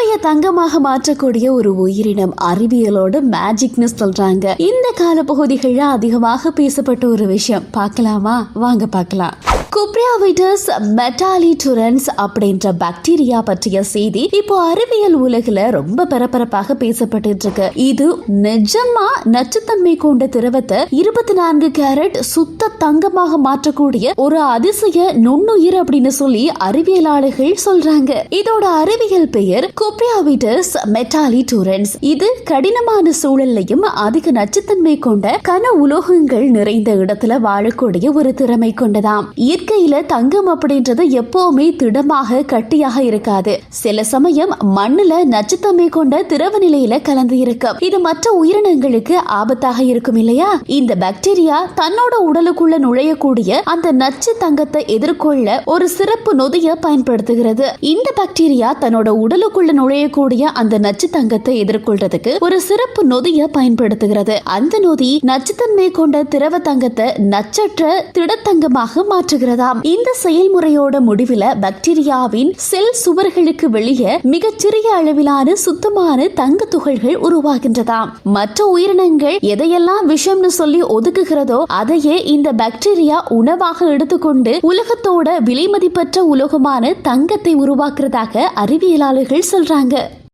குப்பைய தங்கமாக மாற்றக்கூடிய ஒரு உயிரினம் அறிவியலோட மேஜிக்னு சொல்றாங்க. இந்த கால பகுதிகளில் அதிகமாக பேசப்பட்ட ஒரு விஷயம். பார்க்கலாமா? வாங்க பார்க்கலாம். குப்ரியாவிட்டஸ் மெட்டாலிட்டுரன்ஸ் அப்படின்ற பாக்டீரியா பற்றிய செய்தி இப்போ அறிவியல் உலகில் ரொம்ப பரபரப்பாக பேசப்பட்டு இருக்கு. இது நிஜமா நச்சுத்தன்மை கொண்ட திரவத்தை இருபத்தி நான்கு கேரட் சுத்த தங்கமாக மாற்றக்கூடிய ஒரு அதிசய நுண்ணுயிர் அப்படின்னு சொல்லி அறிவியலாளர்கள் சொல்றாங்க. இதோட அறிவியல் பெயர் கு சூப்ரியாவிட்டஸ் மெட்டாலி டூரன்ஸ் இது கடினமான சூழல்லையும் அதிக நச்சுத்தன்மை கொண்ட கன உலோகங்கள் நிறைந்த இடத்துல வாழக்கூடிய ஒரு திறமை கொண்டதாம். இயற்கையில தங்கம் அப்படின்றது எப்பவுமே திடமாக கட்டியாக இருக்காது. சில சமயம் மண்ணுல நச்சுத்தன்மை கொண்ட திரவ நிலையில கலந்து இருக்கும். இது மற்ற உயிரினங்களுக்கு ஆபத்தாக இருக்கும் இல்லையா? இந்த பாக்டீரியா தன்னோட உடலுக்குள்ள நுழையக்கூடிய அந்த நச்சு தங்கத்தை எதிர்கொள்ள ஒரு சிறப்பு நொதிய பயன்படுத்துகிறது. இந்த பாக்டீரியா தன்னோட உடலுக்குள்ள நுழையக்கூடிய அந்த நச்சு தங்கத்தை எதிர்கொள்றதுக்கு ஒரு சிறப்பு நொதிய பயன்படுத்துகிறது. அந்த நொதி நச்சுத்தன்மை கொண்ட திரவ தங்கத்தை நச்சற்ற திடத்தங்கமாக மாற்றுகிறதாம். இந்த செயல்முறையோட முடிவில் பாக்டீரியாவின் செல் சுவர்களுக்கு வெளியே மிகச்சிறிய அளவிலான சுத்தமான தங்க துகள்கள் உருவாகின்றதாம். மற்ற உயிரினங்கள் எதையெல்லாம் விஷம்னு சொல்லி ஒதுக்குகிறதோ அதையே இந்த பாக்டீரியா உணவாக எடுத்துக்கொண்டு உலகத்தோட விலைமதிப்பற்ற உலோகமான தங்கத்தை உருவாக்குறதாக அறிவியலாளர்கள் சொல்றாங்க. சொல்கிறாங்க